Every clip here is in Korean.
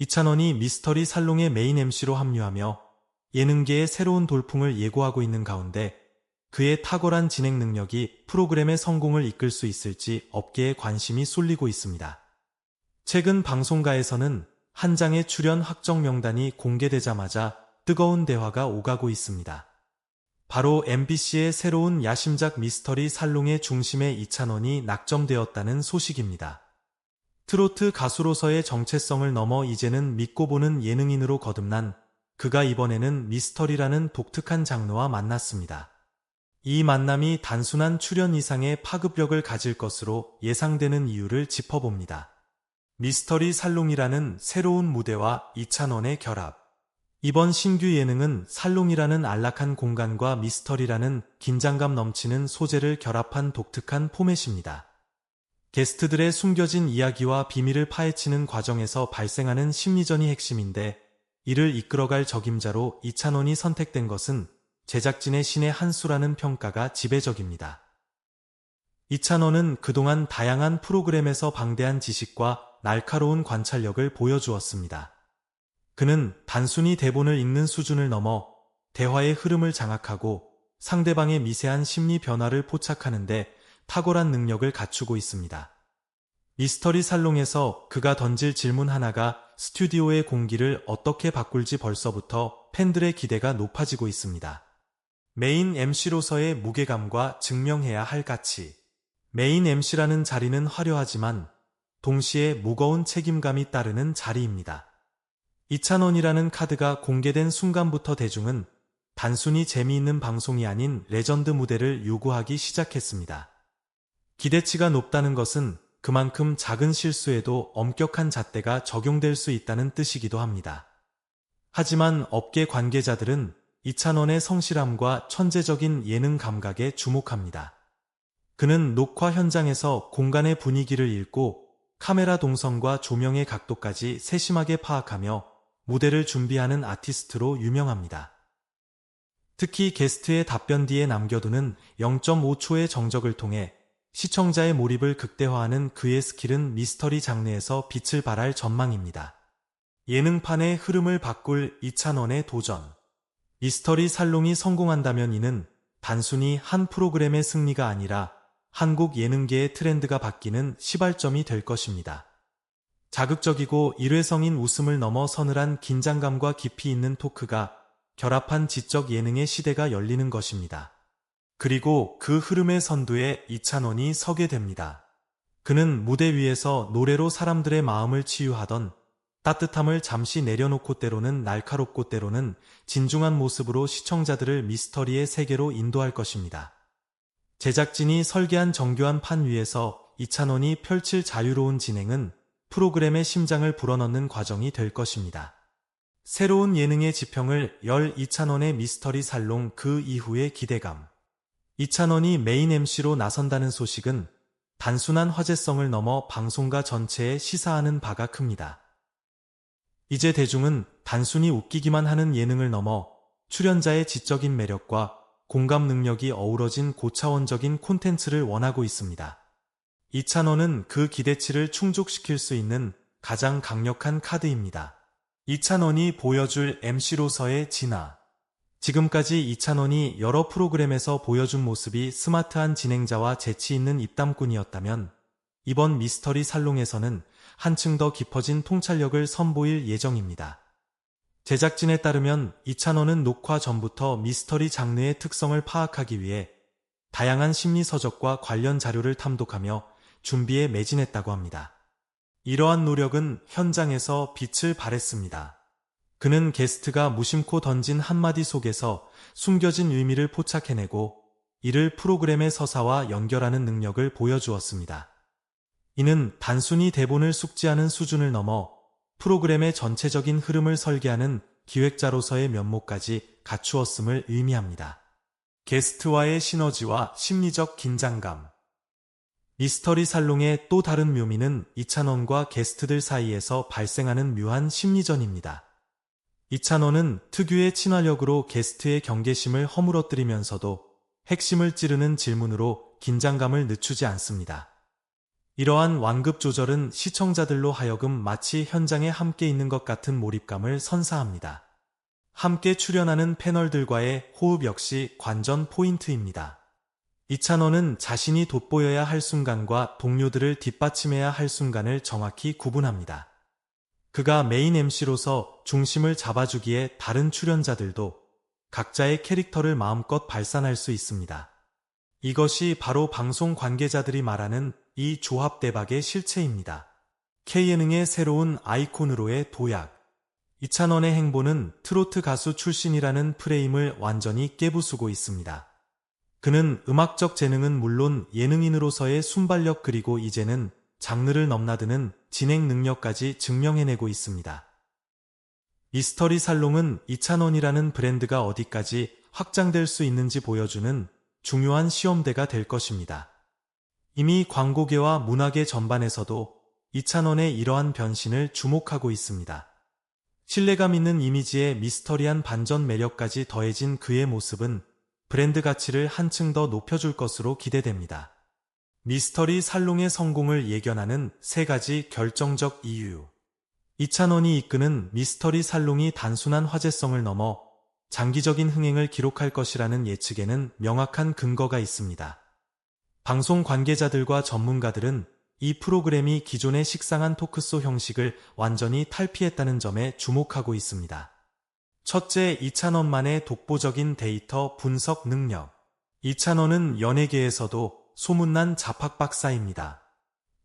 이찬원이 미스터리 살롱의 메인 MC로 합류하며 예능계의 새로운 돌풍을 예고하고 있는 가운데 그의 탁월한 진행 능력이 프로그램의 성공을 이끌 수 있을지 업계에 관심이 쏠리고 있습니다. 최근 방송가에서는 한 장의 출연 확정 명단이 공개되자마자 뜨거운 대화가 오가고 있습니다. 바로 MBC의 새로운 야심작 미스터리 살롱의 중심에 이찬원이 낙점되었다는 소식입니다. 트로트 가수로서의 정체성을 넘어 이제는 믿고 보는 예능인으로 거듭난 그가 이번에는 미스터리라는 독특한 장르와 만났습니다. 이 만남이 단순한 출연 이상의 파급력을 가질 것으로 예상되는 이유를 짚어봅니다. 미스터리 살롱이라는 새로운 무대와 이찬원의 결합. 이번 신규 예능은 살롱이라는 안락한 공간과 미스터리라는 긴장감 넘치는 소재를 결합한 독특한 포맷입니다. 게스트들의 숨겨진 이야기와 비밀을 파헤치는 과정에서 발생하는 심리전이 핵심인데 이를 이끌어갈 적임자로 이찬원이 선택된 것은 제작진의 신의 한 수라는 평가가 지배적입니다. 이찬원은 그동안 다양한 프로그램에서 방대한 지식과 날카로운 관찰력을 보여주었습니다. 그는 단순히 대본을 읽는 수준을 넘어 대화의 흐름을 장악하고 상대방의 미세한 심리 변화를 포착하는데 탁월한 능력을 갖추고 있습니다. 미스터리 살롱에서 그가 던질 질문 하나가 스튜디오의 공기를 어떻게 바꿀지 벌써부터 팬들의 기대가 높아지고 있습니다. 메인 MC로서의 무게감과 증명해야 할 가치. 메인 MC라는 자리는 화려하지만 동시에 무거운 책임감이 따르는 자리입니다. 2,000원이라는 카드가 공개된 순간부터 대중은 단순히 재미있는 방송이 아닌 레전드 무대를 요구하기 시작했습니다. 기대치가 높다는 것은 그만큼 작은 실수에도 엄격한 잣대가 적용될 수 있다는 뜻이기도 합니다. 하지만 업계 관계자들은 이찬원의 성실함과 천재적인 예능 감각에 주목합니다. 그는 녹화 현장에서 공간의 분위기를 읽고 카메라 동선과 조명의 각도까지 세심하게 파악하며 무대를 준비하는 아티스트로 유명합니다. 특히 게스트의 답변 뒤에 남겨두는 0.5초의 정적을 통해 시청자의 몰입을 극대화하는 그의 스킬은 미스터리 장르에서 빛을 발할 전망입니다. 예능판의 흐름을 바꿀 이찬원의 도전. 미스터리 살롱이 성공한다면 이는 단순히 한 프로그램의 승리가 아니라 한국 예능계의 트렌드가 바뀌는 시발점이 될 것입니다. 자극적이고 일회성인 웃음을 넘어 서늘한 긴장감과 깊이 있는 토크가 결합한 지적 예능의 시대가 열리는 것입니다. 그리고 그 흐름의 선두에 이찬원이 서게 됩니다. 그는 무대 위에서 노래로 사람들의 마음을 치유하던 따뜻함을 잠시 내려놓고 때로는 날카롭고 때로는 진중한 모습으로 시청자들을 미스터리의 세계로 인도할 것입니다. 제작진이 설계한 정교한 판 위에서 이찬원이 펼칠 자유로운 진행은 프로그램의 심장을 불어넣는 과정이 될 것입니다. 새로운 예능의 지평을 열 이찬원의 미스터리 살롱 그 이후의 기대감. 이찬원이 메인 MC로 나선다는 소식은 단순한 화제성을 넘어 방송가 전체에 시사하는 바가 큽니다. 이제 대중은 단순히 웃기기만 하는 예능을 넘어 출연자의 지적인 매력과 공감 능력이 어우러진 고차원적인 콘텐츠를 원하고 있습니다. 이찬원은 그 기대치를 충족시킬 수 있는 가장 강력한 카드입니다. 이찬원이 보여줄 MC로서의 진화. 지금까지 이찬원이 여러 프로그램에서 보여준 모습이 스마트한 진행자와 재치 있는 입담꾼이었다면 이번 미스터리 살롱에서는 한층 더 깊어진 통찰력을 선보일 예정입니다. 제작진에 따르면 이찬원은 녹화 전부터 미스터리 장르의 특성을 파악하기 위해 다양한 심리서적과 관련 자료를 탐독하며 준비에 매진했다고 합니다. 이러한 노력은 현장에서 빛을 발했습니다. 그는 게스트가 무심코 던진 한마디 속에서 숨겨진 의미를 포착해내고 이를 프로그램의 서사와 연결하는 능력을 보여주었습니다. 이는 단순히 대본을 숙지하는 수준을 넘어 프로그램의 전체적인 흐름을 설계하는 기획자로서의 면모까지 갖추었음을 의미합니다. 게스트와의 시너지와 심리적 긴장감, 미스터리 살롱의 또 다른 묘미는 이찬원과 게스트들 사이에서 발생하는 묘한 심리전입니다. 이찬원은 특유의 친화력으로 게스트의 경계심을 허물어뜨리면서도 핵심을 찌르는 질문으로 긴장감을 늦추지 않습니다. 이러한 완급 조절은 시청자들로 하여금 마치 현장에 함께 있는 것 같은 몰입감을 선사합니다. 함께 출연하는 패널들과의 호흡 역시 관전 포인트입니다. 이찬원은 자신이 돋보여야 할 순간과 동료들을 뒷받침해야 할 순간을 정확히 구분합니다. 그가 메인 MC로서 중심을 잡아주기에 다른 출연자들도 각자의 캐릭터를 마음껏 발산할 수 있습니다. 이것이 바로 방송 관계자들이 말하는 이 조합 대박의 실체입니다. K예능의 새로운 아이콘으로의 도약. 이찬원의 행보는 트로트 가수 출신이라는 프레임을 완전히 깨부수고 있습니다. 그는 음악적 재능은 물론 예능인으로서의 순발력 그리고 이제는 장르를 넘나드는 진행 능력까지 증명해내고 있습니다. 미스터리 살롱은 이찬원이라는 브랜드가 어디까지 확장될 수 있는지 보여주는 중요한 시험대가 될 것입니다. 이미 광고계와 문화계 전반에서도 이찬원의 이러한 변신을 주목하고 있습니다. 신뢰감 있는 이미지에 미스터리한 반전 매력까지 더해진 그의 모습은 브랜드 가치를 한층 더 높여줄 것으로 기대됩니다. 미스터리 살롱의 성공을 예견하는 세 가지 결정적 이유. 이찬원이 이끄는 미스터리 살롱이 단순한 화제성을 넘어 장기적인 흥행을 기록할 것이라는 예측에는 명확한 근거가 있습니다. 방송 관계자들과 전문가들은 이 프로그램이 기존의 식상한 토크쇼 형식을 완전히 탈피했다는 점에 주목하고 있습니다. 첫째, 이찬원만의 독보적인 데이터 분석 능력. 이찬원은 연예계에서도 소문난 자팍 박사입니다.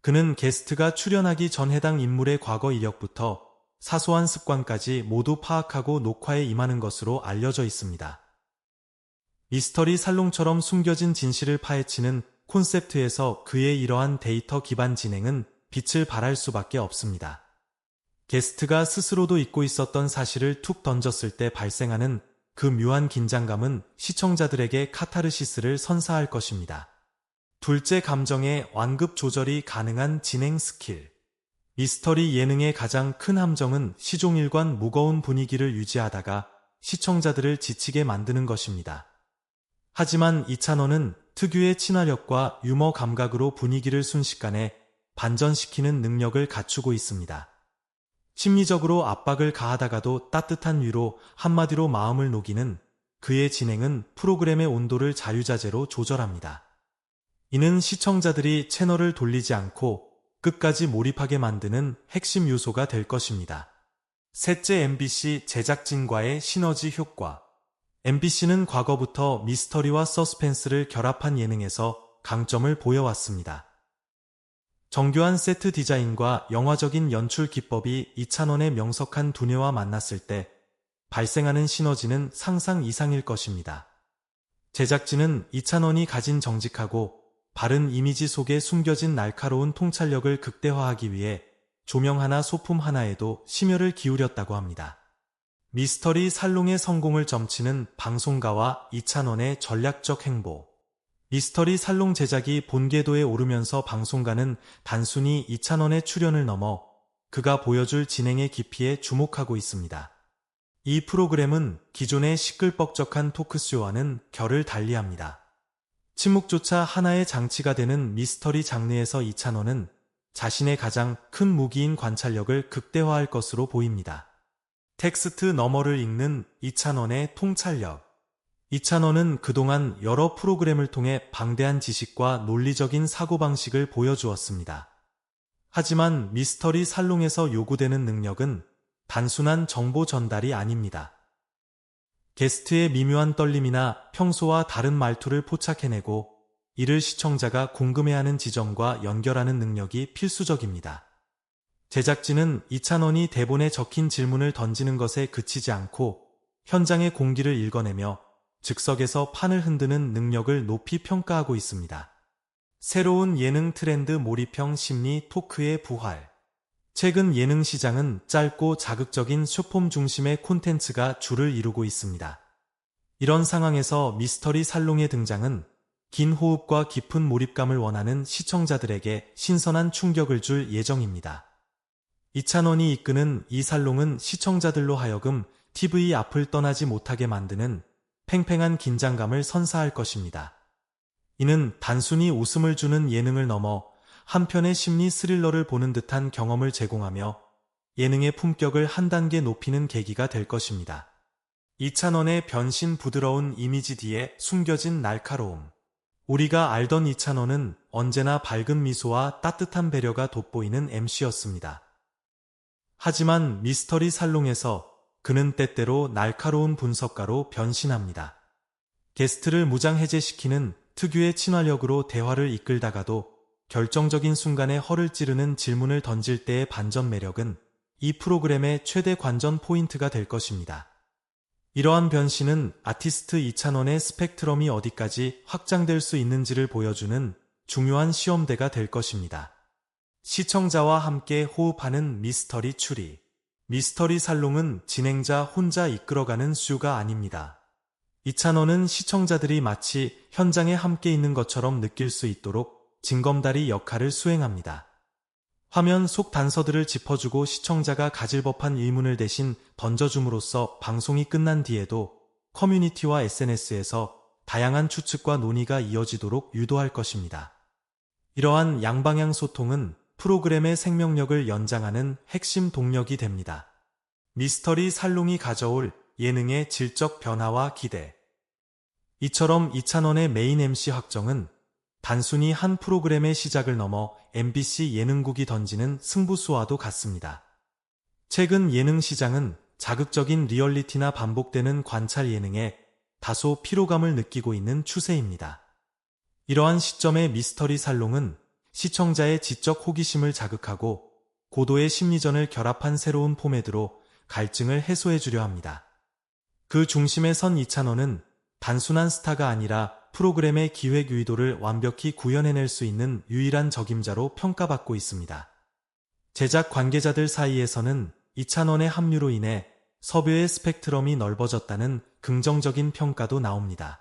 그는 게스트가 출연하기 전 해당 인물의 과거 이력부터 사소한 습관까지 모두 파악하고 녹화에 임하는 것으로 알려져 있습니다. 미스터리 살롱처럼 숨겨진 진실을 파헤치는 콘셉트에서 그의 이러한 데이터 기반 진행은 빛을 발할 수밖에 없습니다. 게스트가 스스로도 잊고 있었던 사실을 툭 던졌을 때 발생하는 그 묘한 긴장감은 시청자들에게 카타르시스를 선사할 것입니다. 둘째 감정의 완급 조절이 가능한 진행 스킬. 미스터리 예능의 가장 큰 함정은 시종일관 무거운 분위기를 유지하다가 시청자들을 지치게 만드는 것입니다. 하지만 이찬원은 특유의 친화력과 유머 감각으로 분위기를 순식간에 반전시키는 능력을 갖추고 있습니다. 심리적으로 압박을 가하다가도 따뜻한 위로 한마디로 마음을 녹이는 그의 진행은 프로그램의 온도를 자유자재로 조절합니다. 이는 시청자들이 채널을 돌리지 않고 끝까지 몰입하게 만드는 핵심 요소가 될 것입니다. 셋째 MBC 제작진과의 시너지 효과 MBC는 과거부터 미스터리와 서스펜스를 결합한 예능에서 강점을 보여왔습니다. 정교한 세트 디자인과 영화적인 연출 기법이 이찬원의 명석한 두뇌와 만났을 때 발생하는 시너지는 상상 이상일 것입니다. 제작진은 이찬원이 가진 정직하고 바른 이미지 속에 숨겨진 날카로운 통찰력을 극대화하기 위해 조명 하나 소품 하나에도 심혈을 기울였다고 합니다. 미스터리 살롱의 성공을 점치는 방송가와 이찬원의 전략적 행보. 미스터리 살롱 제작이 본궤도에 오르면서 방송가는 단순히 이찬원의 출연을 넘어 그가 보여줄 진행의 깊이에 주목하고 있습니다. 이 프로그램은 기존의 시끌벅적한 토크쇼와는 결을 달리합니다. 침묵조차 하나의 장치가 되는 미스터리 장르에서 이찬원은 자신의 가장 큰 무기인 관찰력을 극대화할 것으로 보입니다. 텍스트 너머를 읽는 이찬원의 통찰력. 이찬원은 그동안 여러 프로그램을 통해 방대한 지식과 논리적인 사고방식을 보여주었습니다. 하지만 미스터리 살롱에서 요구되는 능력은 단순한 정보 전달이 아닙니다. 게스트의 미묘한 떨림이나 평소와 다른 말투를 포착해내고 이를 시청자가 궁금해하는 지점과 연결하는 능력이 필수적입니다. 제작진은 이찬원이 대본에 적힌 질문을 던지는 것에 그치지 않고 현장의 공기를 읽어내며 즉석에서 판을 흔드는 능력을 높이 평가하고 있습니다. 새로운 예능 트렌드 몰입형 심리 토크의 부활. 최근 예능 시장은 짧고 자극적인 쇼폼 중심의 콘텐츠가 줄을 이루고 있습니다. 이런 상황에서 미스터리 살롱의 등장은 긴 호흡과 깊은 몰입감을 원하는 시청자들에게 신선한 충격을 줄 예정입니다. 이찬원이 이끄는 이 살롱은 시청자들로 하여금 TV 앞을 떠나지 못하게 만드는 팽팽한 긴장감을 선사할 것입니다. 이는 단순히 웃음을 주는 예능을 넘어 한 편의 심리 스릴러를 보는 듯한 경험을 제공하며 예능의 품격을 한 단계 높이는 계기가 될 것입니다. 이찬원의 변신 부드러운 이미지 뒤에 숨겨진 날카로움. 우리가 알던 이찬원은 언제나 밝은 미소와 따뜻한 배려가 돋보이는 MC였습니다. 하지만 미스터리 살롱에서 그는 때때로 날카로운 분석가로 변신합니다. 게스트를 무장해제시키는 특유의 친화력으로 대화를 이끌다가도 결정적인 순간에 허를 찌르는 질문을 던질 때의 반전 매력은 이 프로그램의 최대 관전 포인트가 될 것입니다. 이러한 변신은 아티스트 이찬원의 스펙트럼이 어디까지 확장될 수 있는지를 보여주는 중요한 시험대가 될 것입니다. 시청자와 함께 호흡하는 미스터리 추리. 미스터리 살롱은 진행자 혼자 이끌어가는 수가 아닙니다. 이찬원은 시청자들이 마치 현장에 함께 있는 것처럼 느낄 수 있도록 징검다리 역할을 수행합니다. 화면 속 단서들을 짚어주고 시청자가 가질 법한 의문을 대신 던져줌으로써 방송이 끝난 뒤에도 커뮤니티와 SNS에서 다양한 추측과 논의가 이어지도록 유도할 것입니다. 이러한 양방향 소통은 프로그램의 생명력을 연장하는 핵심 동력이 됩니다. 미스터리 살롱이 가져올 예능의 질적 변화와 기대. 이처럼 이찬원의 메인 MC 확정은 단순히 한 프로그램의 시작을 넘어 MBC 예능국이 던지는 승부수와도 같습니다. 최근 예능 시장은 자극적인 리얼리티나 반복되는 관찰 예능에 다소 피로감을 느끼고 있는 추세입니다. 이러한 시점의 미스터리 살롱은 시청자의 지적 호기심을 자극하고 고도의 심리전을 결합한 새로운 포맷으로 갈증을 해소해 주려 합니다. 그 중심에 선 이찬원은 단순한 스타가 아니라 프로그램의 기획 의도를 완벽히 구현해낼 수 있는 유일한 적임자로 평가받고 있습니다. 제작 관계자들 사이에서는 이찬원의 합류로 인해 섭외의 스펙트럼이 넓어졌다는 긍정적인 평가도 나옵니다.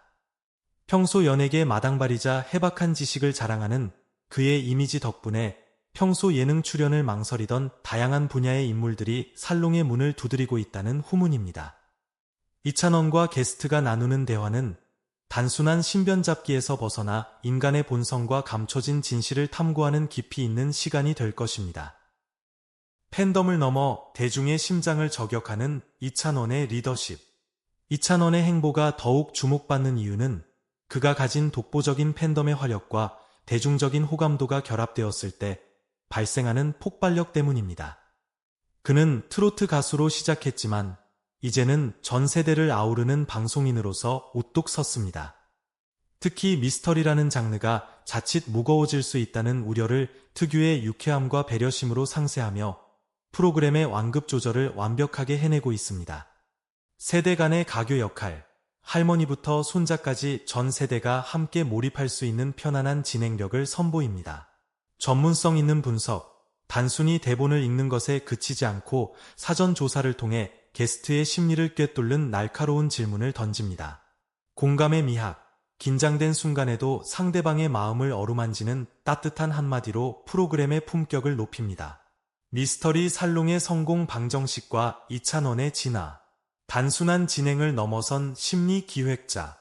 평소 연예계 마당발이자 해박한 지식을 자랑하는 그의 이미지 덕분에 평소 예능 출연을 망설이던 다양한 분야의 인물들이 살롱의 문을 두드리고 있다는 후문입니다. 이찬원과 게스트가 나누는 대화는 단순한 신변 잡기에서 벗어나 인간의 본성과 감춰진 진실을 탐구하는 깊이 있는 시간이 될 것입니다. 팬덤을 넘어 대중의 심장을 저격하는 이찬원의 리더십. 이찬원의 행보가 더욱 주목받는 이유는 그가 가진 독보적인 팬덤의 화력과 대중적인 호감도가 결합되었을 때 발생하는 폭발력 때문입니다. 그는 트로트 가수로 시작했지만 이제는 전 세대를 아우르는 방송인으로서 우뚝 섰습니다. 특히 미스터리라는 장르가 자칫 무거워질 수 있다는 우려를 특유의 유쾌함과 배려심으로 상세하며 프로그램의 완급 조절을 완벽하게 해내고 있습니다. 세대 간의 가교 역할, 할머니부터 손자까지 전 세대가 함께 몰입할 수 있는 편안한 진행력을 선보입니다. 전문성 있는 분석, 단순히 대본을 읽는 것에 그치지 않고 사전 조사를 통해 게스트의 심리를 꿰뚫는 날카로운 질문을 던집니다. 공감의 미학, 긴장된 순간에도 상대방의 마음을 어루만지는 따뜻한 한마디로 프로그램의 품격을 높입니다. 미스터리 살롱의 성공 방정식과 이찬원의 진화, 단순한 진행을 넘어선 심리 기획자.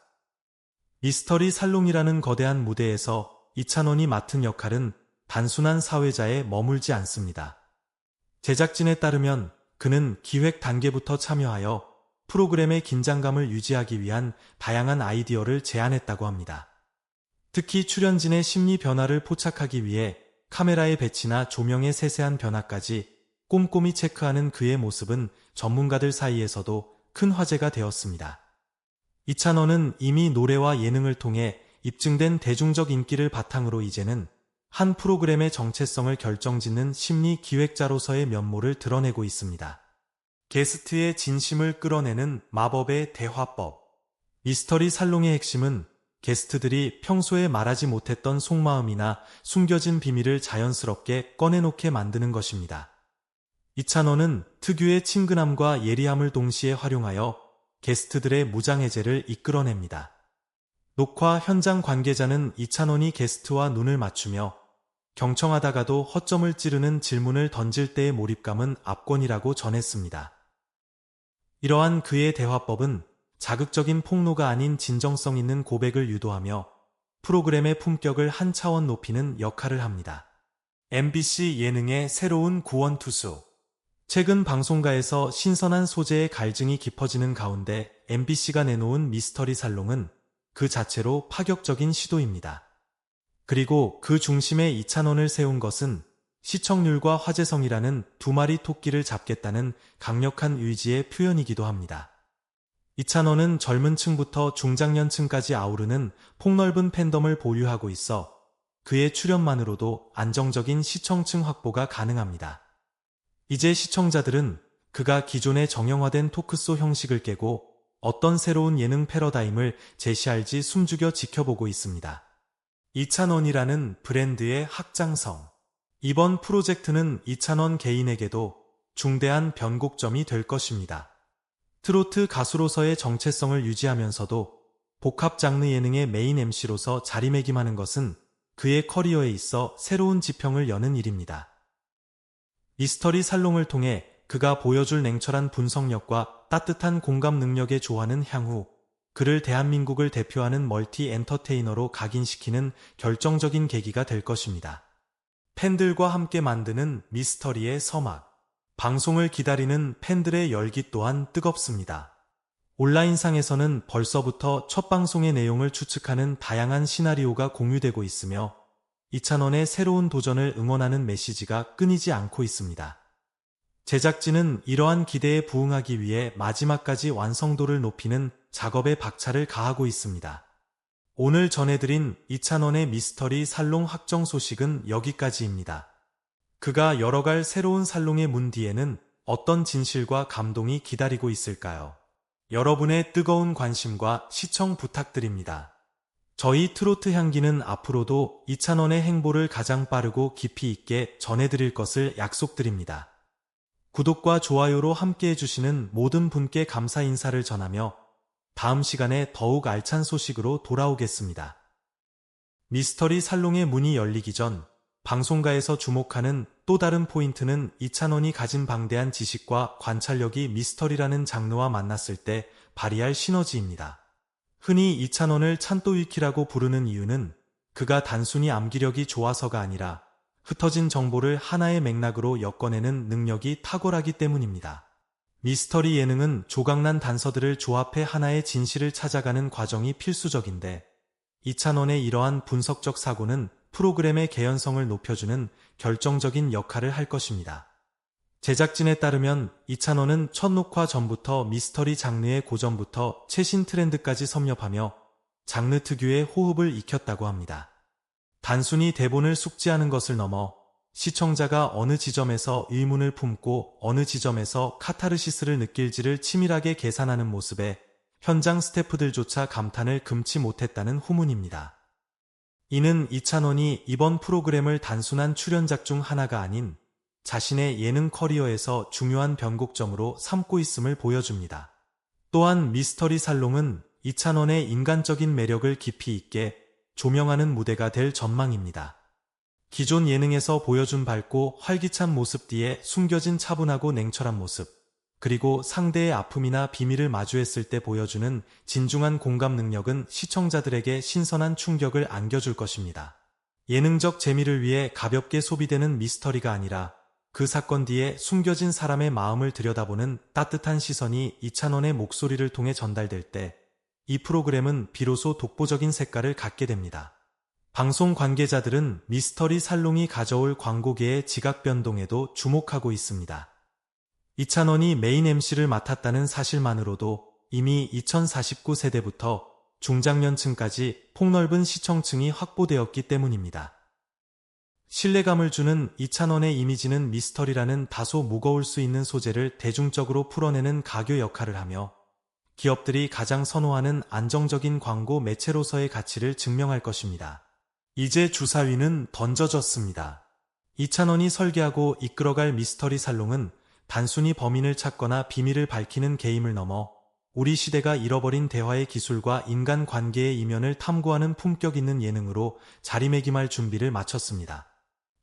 미스터리 살롱이라는 거대한 무대에서 이찬원이 맡은 역할은 단순한 사회자에 머물지 않습니다. 제작진에 따르면 그는 기획 단계부터 참여하여 프로그램의 긴장감을 유지하기 위한 다양한 아이디어를 제안했다고 합니다. 특히 출연진의 심리 변화를 포착하기 위해 카메라의 배치나 조명의 세세한 변화까지 꼼꼼히 체크하는 그의 모습은 전문가들 사이에서도 큰 화제가 되었습니다. 이찬원은 이미 노래와 예능을 통해 입증된 대중적 인기를 바탕으로 이제는 한 프로그램의 정체성을 결정짓는 심리 기획자로서의 면모를 드러내고 있습니다. 게스트의 진심을 끌어내는 마법의 대화법. 미스터리 살롱의 핵심은 게스트들이 평소에 말하지 못했던 속마음이나 숨겨진 비밀을 자연스럽게 꺼내놓게 만드는 것입니다. 이찬원은 특유의 친근함과 예리함을 동시에 활용하여 게스트들의 무장해제를 이끌어냅니다. 녹화 현장 관계자는 이찬원이 게스트와 눈을 맞추며 경청하다가도 허점을 찌르는 질문을 던질 때의 몰입감은 압권이라고 전했습니다. 이러한 그의 대화법은 자극적인 폭로가 아닌 진정성 있는 고백을 유도하며 프로그램의 품격을 한 차원 높이는 역할을 합니다. MBC 예능의 새로운 구원 투수. 최근 방송가에서 신선한 소재의 갈증이 깊어지는 가운데 MBC가 내놓은 미스터리 살롱은 그 자체로 파격적인 시도입니다. 그리고 그 중심에 이찬원을 세운 것은 시청률과 화제성이라는 두 마리 토끼를 잡겠다는 강력한 의지의 표현이기도 합니다. 이찬원은 젊은 층부터 중장년층까지 아우르는 폭넓은 팬덤을 보유하고 있어 그의 출연만으로도 안정적인 시청층 확보가 가능합니다. 이제 시청자들은 그가 기존의 정형화된 토크쇼 형식을 깨고 어떤 새로운 예능 패러다임을 제시할지 숨죽여 지켜보고 있습니다. 이찬원이라는 브랜드의 확장성. 이번 프로젝트는 이찬원 개인에게도 중대한 변곡점이 될 것입니다. 트로트 가수로서의 정체성을 유지하면서도 복합 장르 예능의 메인 MC로서 자리매김하는 것은 그의 커리어에 있어 새로운 지평을 여는 일입니다. 미스터리 살롱을 통해 그가 보여줄 냉철한 분석력과 따뜻한 공감 능력에 조화는 향후 그를 대한민국을 대표하는 멀티 엔터테이너로 각인시키는 결정적인 계기가 될 것입니다. 팬들과 함께 만드는 미스터리의 서막. 방송을 기다리는 팬들의 열기 또한 뜨겁습니다. 온라인상에서는 벌써부터 첫 방송의 내용을 추측하는 다양한 시나리오가 공유되고 있으며 이찬원의 새로운 도전을 응원하는 메시지가 끊이지 않고 있습니다. 제작진은 이러한 기대에 부응하기 위해 마지막까지 완성도를 높이는 작업에 박차를 가하고 있습니다. 오늘 전해드린 이찬원의 미스터리 살롱 확정 소식은 여기까지입니다. 그가 열어갈 새로운 살롱의 문 뒤에는 어떤 진실과 감동이 기다리고 있을까요? 여러분의 뜨거운 관심과 시청 부탁드립니다. 저희 트로트 향기는 앞으로도 이찬원의 행보를 가장 빠르고 깊이 있게 전해드릴 것을 약속드립니다. 구독과 좋아요로 함께 해 주시는 모든 분께 감사 인사를 전하며 다음 시간에 더욱 알찬 소식으로 돌아오겠습니다. 미스터리 살롱의 문이 열리기 전 방송가에서 주목하는 또 다른 포인트는 이찬원이 가진 방대한 지식과 관찰력이 미스터리라는 장르와 만났을 때 발휘할 시너지입니다. 흔히 이찬원을 찬또위키라고 부르는 이유는 그가 단순히 암기력이 좋아서가 아니라 흩어진 정보를 하나의 맥락으로 엮어내는 능력이 탁월하기 때문입니다. 미스터리 예능은 조각난 단서들을 조합해 하나의 진실을 찾아가는 과정이 필수적인데 이찬원의 이러한 분석적 사고는 프로그램의 개연성을 높여주는 결정적인 역할을 할 것입니다. 제작진에 따르면 이찬원은 첫 녹화 전부터 미스터리 장르의 고전부터 최신 트렌드까지 섭렵하며 장르 특유의 호흡을 익혔다고 합니다. 단순히 대본을 숙지하는 것을 넘어 시청자가 어느 지점에서 의문을 품고 어느 지점에서 카타르시스를 느낄지를 치밀하게 계산하는 모습에 현장 스태프들조차 감탄을 금치 못했다는 후문입니다. 이는 이찬원이 이번 프로그램을 단순한 출연작 중 하나가 아닌 자신의 예능 커리어에서 중요한 변곡점으로 삼고 있음을 보여줍니다. 또한 미스터리 살롱은 이찬원의 인간적인 매력을 깊이 있게 조명하는 무대가 될 전망입니다. 기존 예능에서 보여준 밝고 활기찬 모습 뒤에 숨겨진 차분하고 냉철한 모습, 그리고 상대의 아픔이나 비밀을 마주했을 때 보여주는 진중한 공감 능력은 시청자들에게 신선한 충격을 안겨줄 것입니다. 예능적 재미를 위해 가볍게 소비되는 미스터리가 아니라 그 사건 뒤에 숨겨진 사람의 마음을 들여다보는 따뜻한 시선이 이찬원의 목소리를 통해 전달될 때 이 프로그램은 비로소 독보적인 색깔을 갖게 됩니다. 방송 관계자들은 미스터리 살롱이 가져올 광고계의 지각 변동에도 주목하고 있습니다. 이찬원이 메인 MC를 맡았다는 사실만으로도 이미 2049 세대부터 중장년층까지 폭넓은 시청층이 확보되었기 때문입니다. 신뢰감을 주는 이찬원의 이미지는 미스터리라는 다소 무거울 수 있는 소재를 대중적으로 풀어내는 가교 역할을 하며 기업들이 가장 선호하는 안정적인 광고 매체로서의 가치를 증명할 것입니다. 이제 주사위는 던져졌습니다. 이찬원이 설계하고 이끌어갈 미스터리 살롱은 단순히 범인을 찾거나 비밀을 밝히는 게임을 넘어 우리 시대가 잃어버린 대화의 기술과 인간 관계의 이면을 탐구하는 품격 있는 예능으로 자리매김할 준비를 마쳤습니다.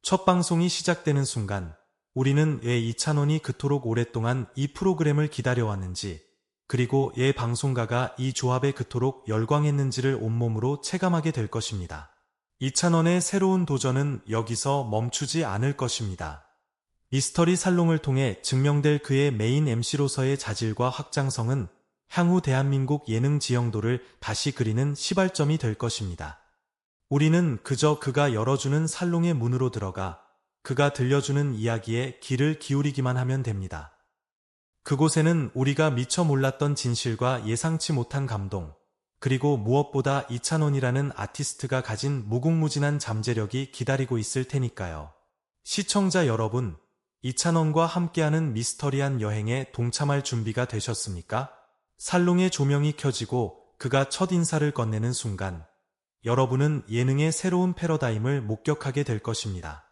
첫 방송이 시작되는 순간 우리는 왜 이찬원이 그토록 오랫동안 이 프로그램을 기다려왔는지 그리고 예 방송가가 이 조합에 그토록 열광했는지를 온몸으로 체감하게 될 것입니다. 이찬원의 새로운 도전은 여기서 멈추지 않을 것입니다. 미스터리 살롱을 통해 증명될 그의 메인 MC로서의 자질과 확장성은 향후 대한민국 예능 지형도를 다시 그리는 시발점이 될 것입니다. 우리는 그저 그가 열어주는 살롱의 문으로 들어가 그가 들려주는 이야기에 귀를 기울이기만 하면 됩니다. 그곳에는 우리가 미처 몰랐던 진실과 예상치 못한 감동, 그리고 무엇보다 이찬원이라는 아티스트가 가진 무궁무진한 잠재력이 기다리고 있을 테니까요. 시청자 여러분, 이찬원과 함께하는 미스터리한 여행에 동참할 준비가 되셨습니까? 살롱의 조명이 켜지고 그가 첫 인사를 건네는 순간, 여러분은 예능의 새로운 패러다임을 목격하게 될 것입니다.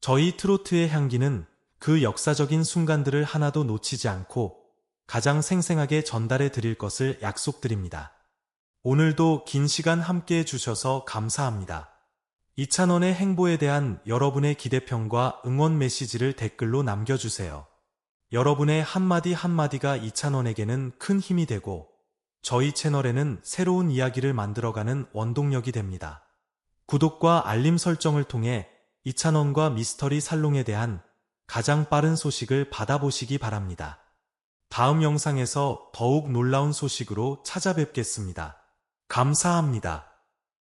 저희 트로트의 향기는 그 역사적인 순간들을 하나도 놓치지 않고 가장 생생하게 전달해 드릴 것을 약속드립니다. 오늘도 긴 시간 함께 해 주셔서 감사합니다. 이찬원의 행보에 대한 여러분의 기대평과 응원 메시지를 댓글로 남겨주세요. 여러분의 한마디 한마디가 이찬원에게는 큰 힘이 되고 저희 채널에는 새로운 이야기를 만들어가는 원동력이 됩니다. 구독과 알림 설정을 통해 이찬원과 미스터리 살롱에 대한 가장 빠른 소식을 받아보시기 바랍니다. 다음 영상에서 더욱 놀라운 소식으로 찾아뵙겠습니다. 감사합니다.